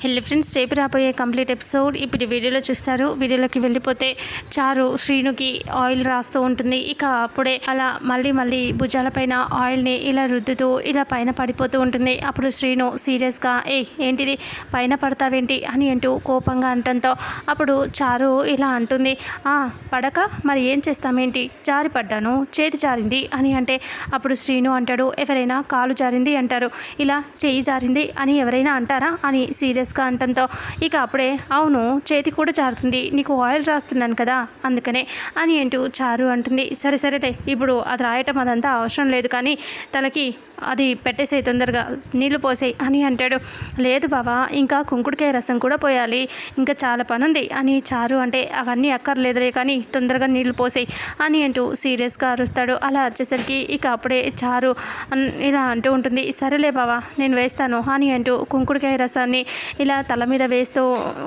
హెల్లి friends రేపు రాబోయే complete episode ఇప్పుడు వీడియోలో చూస్తారు. వీడియోలోకి వెళ్ళిపోతే చారు శ్రీనుకి ఆయిల్ రాస్తూ ఉంటుంది. ఇక అప్పుడే అలా మళ్ళీ మళ్ళీ భుజాలపైన ఆయిల్ని ఇలా రుద్దుతూ ఇలా పైన పడిపోతూ ఉంటుంది. అప్పుడు శ్రీను సీరియస్గా ఏ ఏంటిది? పైన పడతావేంటి? అని అంటూ కోపంగా అంటంతో అప్పుడు చారు ఇలా అంటుంది "ఆ, పడక మరి ఏం చేస్తామేంటి? జారి పడ్డాను చేతి జారింది అని అంటే అప్పుడు శ్రీను అంటాడు ఎవరైనా కాలు జారింది అంటారు. ఇలా చేయి జారింది అని ఎవరైనా అంటారా? అని సీరియస్ సీరియస్గా అంటంతో ఇక అప్పుడే అవును చేతి కూడా జారుతుంది నీకు ఆయిల్ రాస్తున్నాను కదా అందుకనే అని అంటూ చారు అంటుంది. సరే సరేలే ఇప్పుడు అది రాయటం అదంతా అవసరం లేదు కానీ తనకి అది పెట్టేసేయి తొందరగా నీళ్ళు పోసేయి అని అంటాడు. లేదు బావా ఇంకా కుంకుడుకాయ రసం కూడా పోయాలి. ఇంకా చాలా పని ఉంది అని చారు అంటే అవన్నీ అక్కర్లేదులే కానీ తొందరగా నీళ్ళు పోసేయి అని అంటూ సీరియస్గా అరుస్తాడు. అలా అరిచేసరికి ఇక అప్పుడే చారు ఇలా అంటూ ఉంటుంది సరేలే బావా నేను వేస్తాను అని అంటూ కుంకుడుకాయ రసాన్ని ఇలా తల మీద వేస్తూ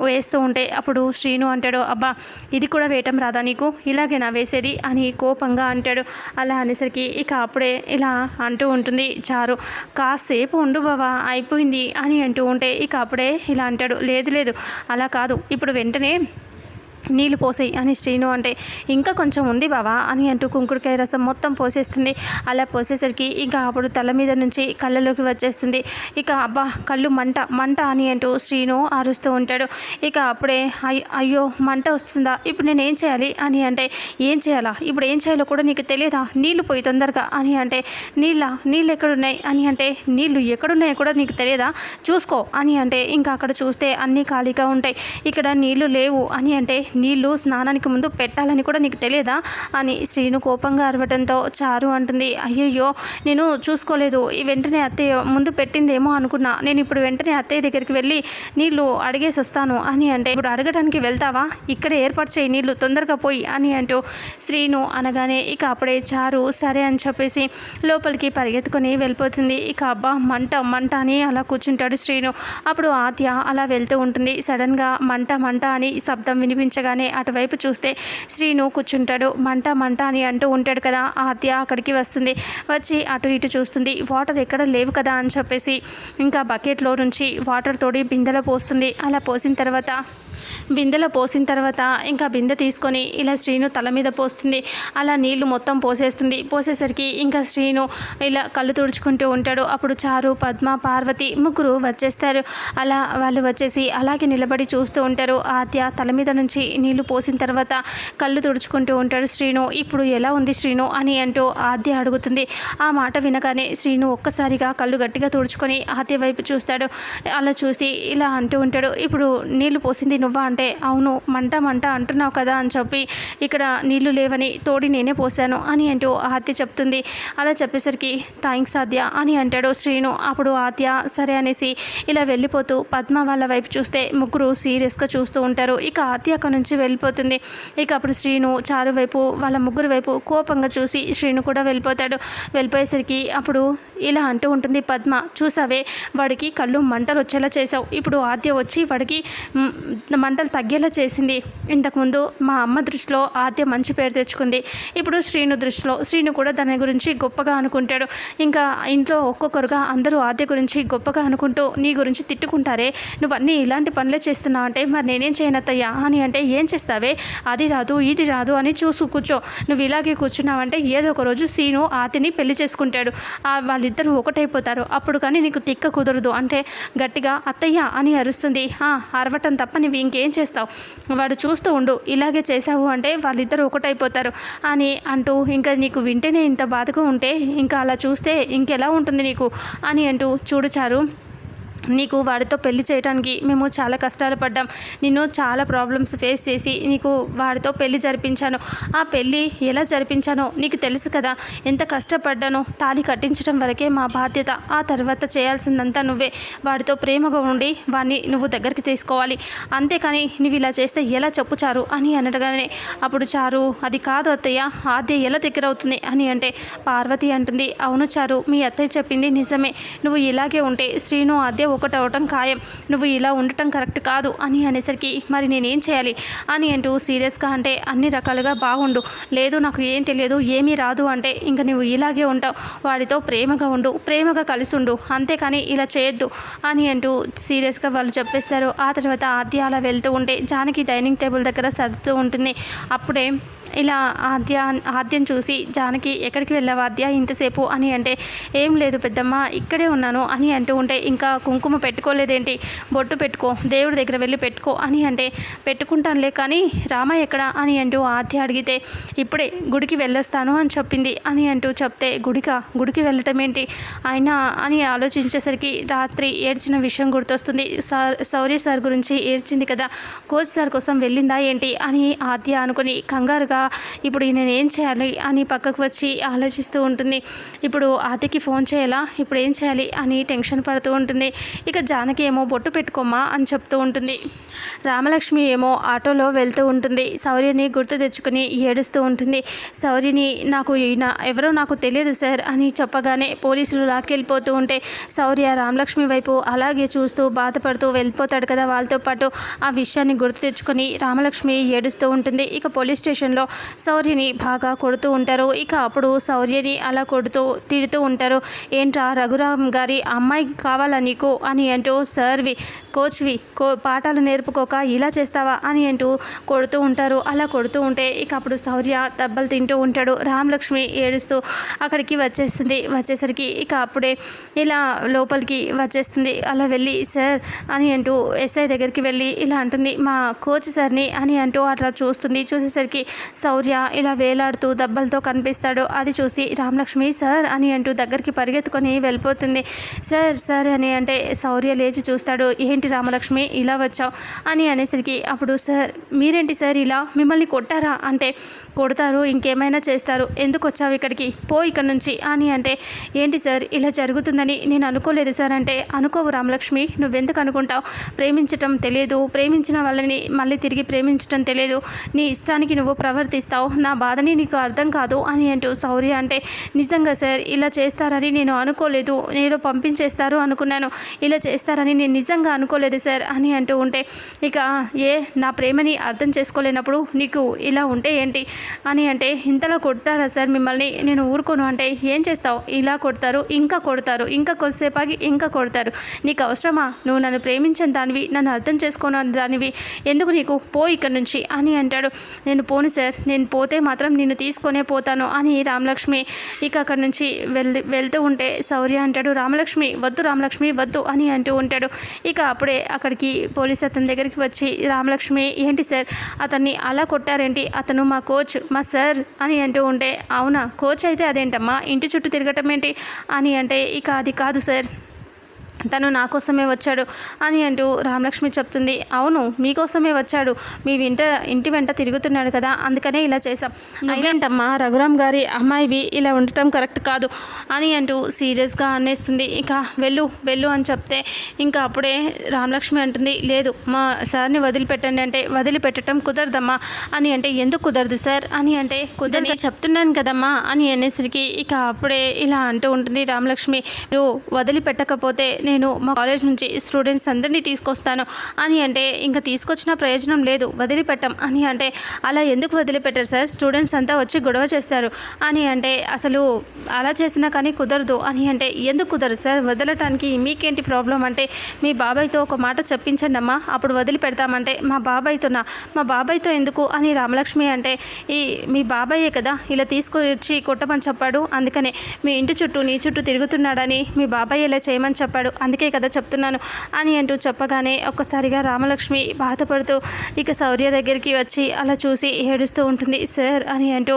వేస్తూ ఉంటే అప్పుడు శ్రీను అంటాడు అబ్బా ఇది కూడా వేయటం రాదా నీకు? ఇలాగేనా వేసేది అని కోపంగా అంటాడు. అలా అనేసరికి ఇక అప్పుడే ఇలా అంటూ ఉంటుంది చారు కాసేపు ఉండు బావా అయిపోయింది అని అంటూ ఉంటే ఇక అప్పుడే ఇలా అంటాడు. లేదు లేదు అలా కాదు. ఇప్పుడు వెంటనే నీళ్ళు పోసేయి అని శ్రీను అంటే ఇంకా కొంచెం ఉంది బావా అని అంటూ కుంకుడుకాయ రసం మొత్తం పోసేస్తుంది. అలా పోసేసరికి ఇంకా అప్పుడు తల మీద నుంచి కళ్ళలోకి వచ్చేస్తుంది. ఇక అబ్బా కళ్ళు మంట మంట అని అంటూ శ్రీను అరుస్తూ ఉంటాడు. ఇక అప్పుడే అయ్యో మంట వస్తుందా? ఇప్పుడు నేను ఏం చేయాలి? అని అంటే ఏం చేయాలా? ఇప్పుడు ఏం చేయాలో కూడా నీకు తెలియదా? నీళ్ళు పోయి తొందరగా అని అంటే నీళ్ళ? నీళ్ళు ఎక్కడున్నాయి? అని అంటే నీళ్ళు ఎక్కడున్నాయో కూడా నీకు తెలియదా? చూసుకో అని అంటే ఇంకా అక్కడ చూస్తే అన్నీ ఖాళీగా ఉంటాయి. ఇక్కడ నీళ్ళు లేవు అని అంటే నీళ్ళు స్నానానికి ముందు పెట్టాలని కూడా నీకు తెలియదా? అని శ్రీను కోపంగా అరవటంతో చారు అంటుంది. అయ్యయ్యో నేను చూసుకోలేదు. ఈ వెంటనే అత్తయ్య ముందు పెట్టిందేమో అనుకున్నా. నేను ఇప్పుడు వెంటనే అత్తయ్య దగ్గరికి వెళ్ళి నీళ్ళు అడిగేసి వస్తాను అని అంటే ఇప్పుడు అడగడానికి వెళ్తావా? ఇక్కడ ఏర్పాటు చేయి నీళ్ళు తొందరగా పోయి అని అంటూ శ్రీను అనగానే ఇక అప్పుడే చారు సరే అని చెప్పేసి లోపలికి పరిగెత్తుకొని వెళ్ళిపోతుంది. ఇక అబ్బా మంట మంట అని అలా కూర్చుంటాడు శ్రీను. అప్పుడు ఆత్య అలా వెళ్తూ ఉంటుంది. సడన్గా మంట మంట అని శబ్దం వినిపించగానే అటువైపు చూస్తే శ్రీను కూర్చుంటాడు. మంట మంట అని అంటూ ఉంటాడు కదా. ఆద్య అక్కడికి వస్తుంది. వచ్చి అటు ఇటు చూస్తుంది. వాటర్ ఎక్కడ లేవు కదా అని చెప్పేసి ఇంకా బకెట్లో నుంచి వాటర్ తోడి బిందెలో పోస్తుంది. అలా పోసిన తర్వాత బిందెలో పోసిన తర్వాత ఇంకా బిందె తీసుకొని ఇలా శ్రీను తల మీద పోస్తుంది. అలా నీళ్ళు మొత్తం పోసేస్తుంది. పోసేసరికి ఇంకా శ్రీను ఇలా కళ్ళు తుడుచుకుంటూ ఉంటాడు. అప్పుడు చారు పద్మ పార్వతి ముగ్గురు వచ్చేస్తారు. అలా వాళ్ళు వచ్చేసి అలాగే నిలబడి చూస్తూ ఉంటారు. ఆద్య తల మీద నుంచి నీళ్ళు పోసిన తర్వాత కళ్ళు తుడుచుకుంటూ ఉంటాడు శ్రీను. ఇప్పుడు ఎలా ఉంది శ్రీను? అని అంటూ ఆద్య అడుగుతుంది. ఆ మాట వినగానే శ్రీను ఒక్కసారిగా కళ్ళు గట్టిగా తుడుచుకొని ఆద్య వైపు చూస్తాడు. అలా చూసి ఇలా అంటూ ఉంటాడు. ఇప్పుడు నీళ్ళు పోసింది నువ్వు అంటే అవును మంట మంట అంటున్నావు కదా అని చెప్పి ఇక్కడ నీళ్ళు లేవని తోడి నేనే పోసాను అని అంటూ ఆత్య చెప్తుంది. అలా చెప్పేసరికి థ్యాంక్స్ ఆద్య అని అంటాడు శ్రీను. అప్పుడు ఆత్య సరే అనేసి ఇలా వెళ్ళిపోతూ పద్మ వాళ్ళ వైపు చూస్తే ముగ్గురు సీరియస్గా చూస్తూ ఉంటారు. ఇక ఆత్య అక్కడ నుంచి వెళ్ళిపోతుంది. ఇక అప్పుడు శ్రీను చారు వైపు వాళ్ళ ముగ్గురు వైపు కోపంగా చూసి శ్రీను కూడా వెళ్ళిపోతాడు. వెళ్ళిపోయేసరికి అప్పుడు ఇలా అంటూ ఉంటుంది పద్మ చూసావే వాడికి కళ్ళు మంటలు వచ్చేలా చేసావు ఇప్పుడు ఆద్య వచ్చి వాడికి మంటలు తగ్గేలా చేసింది. ఇంతకుముందు మా అమ్మ దృష్టిలో ఆద్య మంచి పేరు తెచ్చుకుంది. ఇప్పుడు శ్రీను దృష్టిలో శ్రీను కూడా దాని గురించి గొప్పగా అనుకుంటాడు. ఇంకా ఇంట్లో ఒక్కొక్కరుగా అందరూ ఆద్య గురించి గొప్పగా అనుకుంటూ నీ గురించి తిట్టుకుంటారే. నువ్వన్నీ ఇలాంటి పనులే చేస్తున్నావు అంటే మరి నేనేం చేయనత్తయ్యా అని అంటే ఏం చేస్తావే? అది రాదు ఇది రాదు అని చూసు కూర్చో. నువ్వు ఇలాగే కూర్చున్నావంటే ఏదో ఒక రోజు సీను ఆతిని పెళ్ళి చేసుకుంటాడు. ఆ వాళ్ళిద్దరూ ఒకటైపోతారు. అప్పుడు కానీ నీకు తిక్క కుదరదు అంటే గట్టిగా అత్తయ్య అని అరుస్తుంది. అరవటం తప్ప నువ్వు ఇంకేం చేస్తావు? వాడు చూస్తూ ఉండు. ఇలాగే చేసావు అంటే వాళ్ళిద్దరూ ఒకటైపోతారు. అని అంటూ ఇంకా నీకు వింటేనే ఇంత బాధగా ఉంటే ఇంకా అలా చూస్తే ఇంకెలా ఉంటుంది నీకు? అని అంటూ చూడుచారు నీకు వాడితో పెళ్ళి చేయడానికి మేము చాలా కష్టాలు పడ్డాం. నిన్ను చాలా ప్రాబ్లమ్స్ ఫేస్ చేసి నీకు వాడితో పెళ్ళి జరిపించాను. ఆ పెళ్ళి ఎలా జరిపించానో నీకు తెలుసు కదా. ఎంత కష్టపడ్డానో తాళి కట్టించడం వరకే మా బాధ్యత. ఆ తర్వాత చేయాల్సిందంతా నువ్వే. వాడితో ప్రేమగా ఉండి వాడిని నువ్వు దగ్గరికి తీసుకోవాలి. అంతేకాని నువ్వు ఇలా చేస్తే ఎలా చెప్పు చారు అని అనగానే అప్పుడు చారు అది కాదు అత్తయ్య. ఆద్య ఎలా దగ్గర అవుతుంది? అని అంటే పార్వతి అంటుంది అవును చారు మీ అత్తయ్య చెప్పింది నిజమే. నువ్వు ఇలాగే ఉంటే శ్రీను ఆద్య ఒకటి అవటం ఖాయం. నువ్వు ఇలా ఉండటం కరెక్ట్ కాదు అని అనేసరికి మరి నేనేం చేయాలి? అని అంటూ సీరియస్గా అంటే అన్ని రకాలుగా బాగుండు. లేదు నాకు ఏం తెలియదు ఏమీ రాదు అంటే ఇంక నువ్వు ఇలాగే ఉంటావు. వాడితో ప్రేమగా ఉండు ప్రేమగా కలిసి ఉండు అంతేకాని ఇలా చేయొద్దు. అని అంటూ సీరియస్గా వాళ్ళు చెప్పేస్తారు. ఆ తర్వాత ఆద్య అలా వెళ్తూ ఉంటే జానకి డైనింగ్ టేబుల్ దగ్గర సర్దుతూ ఉంటుంది. అప్పుడే ఇలా ఆద్య ఆద్యం చూసి జానకి ఎక్కడికి వెళ్ళావు ఆద్య ఇంతసేపు అని అంటే ఏం లేదు పెద్దమ్మ ఇక్కడే ఉన్నాను అని అంటూ ఉంటే ఇంకా కుంకుమ పెట్టుకోలేదేంటి? బొట్టు పెట్టుకో దేవుడి దగ్గర వెళ్ళి పెట్టుకో అని అంటే పెట్టుకుంటానులే కానీ రామ ఎక్కడ? అని అంటూ ఆద్య అడిగితే ఇప్పుడే గుడికి వెళ్ళొస్తాను అని చెప్పింది. అని అంటూ చెప్తే గుడిక? గుడికి వెళ్ళటం ఏంటి? అయినా అని ఆలోచించేసరికి రాత్రి ఏడ్చిన విషయం గుర్తొస్తుంది. సార్ శౌర్య సార్ గురించి ఏడ్చింది కదా కోచ్ సార్ కోసం వెళ్ళిందా ఏంటి? అని ఆద్య అనుకుని కంగారుగా ఇప్పుడు నేను ఏం చేయాలి అని పక్కకు వచ్చి ఆలోచిస్తూ ఉంటుంది. ఇప్పుడు ఆతికి ఫోన్ చేయాలా? ఇప్పుడు ఏం చేయాలి అని టెన్షన్ పడుతూ ఉంటుంది. ఇక జానకి ఏమో బొట్టు పెట్టుకోమా అని చెప్తూ ఉంటుంది. రామలక్ష్మి ఏమో ఆటోలో వెళ్తూ ఉంటుంది. శౌర్యని గుర్తు తెచ్చుకుని ఏడుస్తూ ఉంటుంది. శౌర్యని నాకు ఈయన ఎవరో నాకు తెలియదు సార్ అని చెప్పగానే పోలీసులు లాక్కెళ్ళిపోతూ ఉంటే శౌర్య రామలక్ష్మి వైపు అలాగే చూస్తూ బాధపడుతూ వెళ్ళిపోతాడు కదా వాళ్ళతో పాటు. ఆ విషయాన్ని గుర్తు తెచ్చుకొని రామలక్ష్మి ఏడుస్తూ ఉంటుంది. ఇక పోలీస్ స్టేషన్లో శౌర్యని బాగా కొడుతూ ఉంటారు. ఇక అప్పుడు శౌర్యని అలా కొడుతూ తిడుతూ ఉంటారు. ఏంట్రా రఘురామ్ గారి అమ్మాయి కావాలా నీకు? అని అంటూ సర్వి కోచ్వి కో పాఠాలు నేర్పుకోక ఇలా చేస్తావా? అని అంటూ కొడుతూ ఉంటారు. అలా కొడుతూ ఉంటే ఇక అప్పుడు శౌర్య దెబ్బలు తింటూ ఉంటాడు. రామలక్ష్మి ఏడుస్తూ అక్కడికి వచ్చేస్తుంది. వచ్చేసరికి ఇక అప్పుడే ఇలా లోపలికి వచ్చేస్తుంది. అలా వెళ్ళి సార్ అని అంటూ ఎస్ఐ దగ్గరికి వెళ్ళి ఇలా అంటుంది. మా కోచ్ సార్ని అని అంటూ అట్లా చూస్తుంది. చూసేసరికి శౌర్య ఇలా వేలాడుతూ దెబ్బలతో కనిపిస్తాడు. అది చూసి రామలక్ష్మి సార్ అని అంటూ దగ్గరికి పరిగెత్తుకొని వెళ్ళిపోతుంది. సార్ సార్ అని అంటే శౌర్య లేచి చూస్తాడు. ఏంటి రామలక్ష్మి ఇలా వచ్చావు? అని అనేసరికి అప్పుడు సార్ మీరేంటి సార్ ఇలా? మిమ్మల్ని కొట్టారా? అంటే కొడతారు ఇంకేమైనా చేస్తారు. ఎందుకు వచ్చావు ఇక్కడికి? పో ఇక్కడ నుంచి. అని అంటే ఏంటి సార్ ఇలా జరుగుతుందని నేను అనుకోలేదు సార్. అంటే అనుకోవు రామలక్ష్మి నువ్వెందుకు అనుకుంటావు? ప్రేమించటం తెలియదు. ప్రేమించిన వాళ్ళని మళ్ళీ తిరిగి ప్రేమించటం తెలియదు. నీ ఇష్టానికి నువ్వు ప్రవర్తి ఇస్తావు నా బాధని నీకు అర్థం కాదు అని అంటూ సౌర్య అంటే నిజంగా సార్ ఇలా చేస్తారని నేను అనుకోలేదు. నేను పంపించేస్తారు అనుకున్నాను. ఇలా చేస్తారని నేను నిజంగా అనుకోలేదు సార్ అని అంటూ ఉంటే ఇక ఏ నా ప్రేమని అర్థం చేసుకోలేనప్పుడు నీకు ఇలా ఉంటే ఏంటి? అని అంటే ఇంతలా కొడతారా సార్ మిమ్మల్ని? నేను ఊరుకోను అంటే ఏం చేస్తావు? ఇలా కొడతారు ఇంకా కొడతారు ఇంకా కొద్దిసేపు ఆగి ఇంకా కొడతారు. నీకు అవసరమా? నువ్వు నన్ను ప్రేమించిన దానివి నన్ను అర్థం చేసుకోను దానివి. ఎందుకు నీకు? పో ఇక్కడ నుంచి అని అంటాడు. నేను పోను సార్. నేను పోతే మాత్రం నిన్ను తీసుకొనే పోతాను అని రామలక్ష్మి ఇక అక్కడి నుంచి వెళ్ వెళ్తూ ఉంటే శౌర్య అంటాడు రామలక్ష్మి వద్దు రామలక్ష్మి వద్దు అని అంటూ ఉంటాడు. ఇక అప్పుడే అక్కడికి పోలీస్ అతని దగ్గరికి వచ్చి రామలక్ష్మి ఏంటి సార్? అతన్ని అలా కొట్టారేంటి? అతను మా కోచ్ మా సార్ అని అంటూ ఉంటే అవునా? కోచ్ అయితే అదేంటమ్మా? ఇంటి చుట్టూ తిరగటం ఏంటి? అని అంటే ఇక అది కాదు సార్. తను నా కోసమే వచ్చాడు అని అంటూ రామలక్ష్మి చెప్తుంది. అవును మీకోసమే వచ్చాడు. మీ వెంట ఇంటి వెంట తిరుగుతున్నాడు కదా అందుకనే ఇలా చేశాం. అయినంటమ్మా రఘురామ్ గారి అమ్మాయివి ఇలా ఉండటం కరెక్ట్ కాదు అని అంటూ సీరియస్గా అనేస్తుంది. ఇక వెళ్ళు వెళ్ళు అని చెప్తే ఇంకా అప్పుడే రామలక్ష్మి అంటుంది లేదు మా సార్ని వదిలిపెట్టండి అంటే వదిలిపెట్టడం కుదరదమ్మా అని అంటే ఎందుకు కుదరదు సార్ అని అంటే కుదరని చెప్తున్నాను కదమ్మా అని అనేసరికి ఇక అప్పుడే ఇలా అంటూ ఉంటుంది రామలక్ష్మి. నువ్వు వదిలిపెట్టకపోతే నేను నేను మా కాలేజ్ నుంచి స్టూడెంట్స్ అందరినీ తీసుకొస్తాను. అని అంటే ఇంకా తీసుకొచ్చిన ప్రయోజనం లేదు వదిలిపెట్టం. అని అంటే అలా ఎందుకు వదిలిపెట్టారు సార్? స్టూడెంట్స్ అంతా వచ్చి గొడవ చేస్తారు. అని అంటే అసలు అలా చేసినా కానీ కుదరదు. అని అంటే ఎందుకు కుదరదు సార్? వదలటానికి మీకేంటి ప్రాబ్లం? అంటే మీ బాబాయ్తో ఒక మాట చెప్పించండి అమ్మా అప్పుడు వదిలిపెడతామంటే మా బాబాయ్తోనా? మా బాబాయ్తో ఎందుకు? అని రామలక్ష్మి అంటే ఈ మీ బాబాయే కదా ఇలా తీసుకొచ్చి కొట్టమని చెప్పాడు. అందుకనే మీ ఇంటి చుట్టూ నీ చుట్టూ తిరుగుతున్నాడని మీ బాబాయ్ ఇలా చేయమని చెప్పాడు. అందుకే కదా చెప్తున్నాను అని అంటూ చెప్పగానే ఒక్కసారిగా రామలక్ష్మి బాధపడుతూ ఇక శౌర్య దగ్గరికి వచ్చి అలా చూసి ఏడుస్తూ ఉంటుంది సార్ అని అంటూ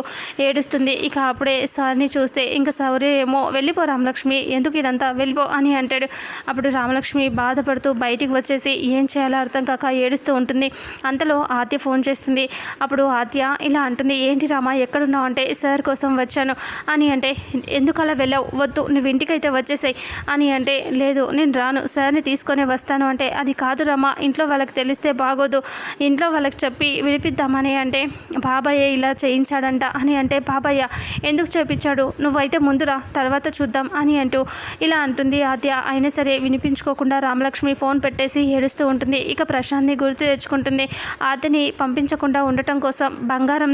ఏడుస్తుంది. ఇక అప్పుడే సార్ని చూస్తే ఇంకా శౌర్య ఏమో వెళ్ళిపో రామలక్ష్మి ఎందుకు ఇదంతా వెళ్ళిపో అని అంటాడు. అప్పుడు రామలక్ష్మి బాధపడుతూ బయటికి వచ్చేసి ఏం చేయాలో అర్థం కాక ఏడుస్తూ ఉంటుంది. అంతలో ఆద్య ఫోన్ చేస్తుంది. అప్పుడు ఆద్య ఇలా అంటుంది ఏంటి రామా ఎక్కడున్నావు? అంటే సార్ కోసం వచ్చాను అని అంటే ఎందుకు అలా వెళ్ళావు? వద్దు నువ్వు ఇంటికైతే వచ్చేసాయి అని అంటే లేదు నేను రాను సార్ని తీసుకొని వస్తాను అంటే అది కాదు రమ్మా ఇంట్లో వాళ్ళకి తెలిస్తే బాగోదు ఇంట్లో వాళ్ళకి చెప్పి విడిపిద్దామని అంటే బాబాయ్య ఇలా చేయించాడంట అని అంటే బాబాయ్య ఎందుకు చేపించాడు నువ్వైతే ముందురా తర్వాత చూద్దాం అని అంటూ ఇలా అంటుంది ఆద్య. అయినా సరే వినిపించుకోకుండా రామలక్ష్మి ఫోన్ పెట్టేసి ఏడుస్తూ ఉంటుంది. ఇక ప్రశాంత్ని గుర్తు తెచ్చుకుంటుంది. ఆద్యని పంపించకుండా ఉండటం కోసం బంగారం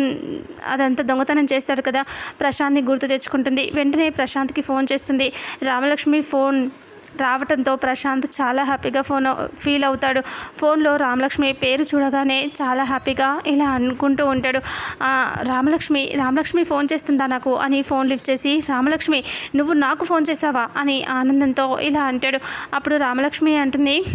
అదంతా దొంగతనం చేస్తాడు కదా ప్రశాంత్ని గుర్తు తెచ్చుకుంటుంది. వెంటనే ప్రశాంత్కి ఫోన్ చేస్తుంది. రామలక్ష్మి ఫోన్ రావటంతో ప్రశాంత్ చాలా హ్యాపీగా ఫోన్ ఫీల్ అవుతాడు. ఫోన్లో రామలక్ష్మి పేరు చూడగానే చాలా హ్యాపీగా ఇలా అనుకుంటూ ఉంటాడు. రామలక్ష్మి రామలక్ష్మి ఫోన్ చేస్తుందా నాకు? అని ఫోన్ లిఫ్ట్ చేసి రామలక్ష్మి నువ్వు నాకు ఫోన్ చేసావా? అని ఆనందంతో ఇలా అంటాడు. అప్పుడు రామలక్ష్మి అంటుంది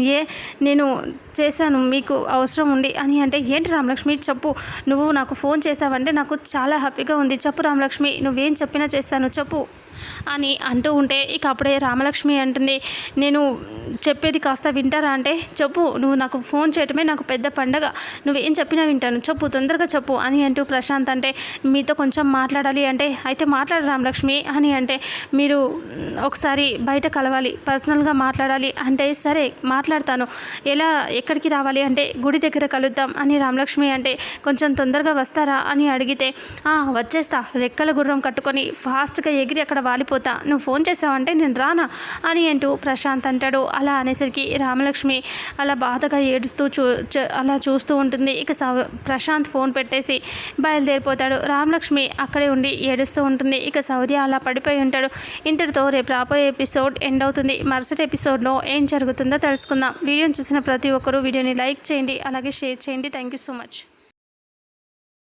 ఏ నేను చేశాను మీకు అవసరం ఉంది. అని అంటే ఏంటి రామలక్ష్మి చెప్పు. నువ్వు నాకు ఫోన్ చేసావంటే నాకు చాలా హ్యాపీగా ఉంది. చెప్పు రామలక్ష్మి నువ్వేం చెప్పినా చేస్తాను. చెప్పు. అని అంటూ ఉంటే ఇక అప్పుడే రామలక్ష్మి అంటుంది నేను చెప్పేది కాస్త వింటారా అంటే చెప్పు నువ్వు నాకు ఫోన్ చేయటమే నాకు పెద్ద పండగ. నువ్వేం చెప్పినా వింటాను. చెప్పు తొందరగా చెప్పు అని అంటూ ప్రశాంత్ అంటే మీతో కొంచెం మాట్లాడాలి అంటే అయితే మాట్లాడు రామలక్ష్మి అని అంటే మీరు ఒకసారి బయట కలవాలి పర్సనల్గా మాట్లాడాలి అంటే సరే మాట్లాడతాను. ఎలా ఎక్కడికి రావాలి అంటే గుడి దగ్గర కలుద్దాం అని రామలక్ష్మి అంటే కొంచెం తొందరగా వస్తారా అని అడిగితే వచ్చేస్తా. రెక్కల గుర్రం కట్టుకొని ఫాస్ట్గా ఎగిరి అక్కడ వాలిపోతా. నువ్వు ఫోన్ చేసావంటే నేను రానా? అని అంటూ ప్రశాంత్ అంటాడు. అలా అనేసరికి రామలక్ష్మి అలా బాధగా ఏడుస్తూ చూ అలా చూస్తూ ఉంటుంది. ఇక సౌ- ప్రశాంత్ ఫోన్ పెట్టేసి బయలుదేరిపోతాడు. రామలక్ష్మి అక్కడే ఉండి ఏడుస్తూ ఉంటుంది. ఇక శౌర్య అలా పడిపోయి ఉంటాడు. ఇంతటితో రేపు రాబోయే ఎపిసోడ్ ఎండ్ అవుతుంది. మరుసటి ఎపిసోడ్లో ఏం జరుగుతుందో తెలుసుకుందాం. వీడియోని చూసిన ప్రతి ఒక్కరూ వీడియోని లైక్ చేయండి. అలాగే షేర్ చేయండి. Thank you so much.